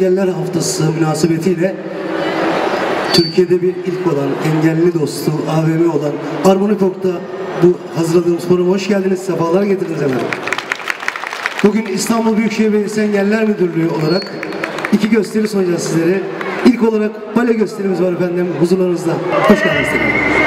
Engeller Haftası münasebetiyle Türkiye'de bir ilk olan, engelli dostu, AVM olan Armonikok'ta bu hazırladığımız programa hoş geldiniz, sefalar getirdiniz efendim. Bugün İstanbul Büyükşehir Belediyesi Engeller Müdürlüğü olarak iki gösteri sunacağız sizlere. İlk olarak bale gösterimiz var efendim huzurlarınızda. Hoş geldiniz efendim.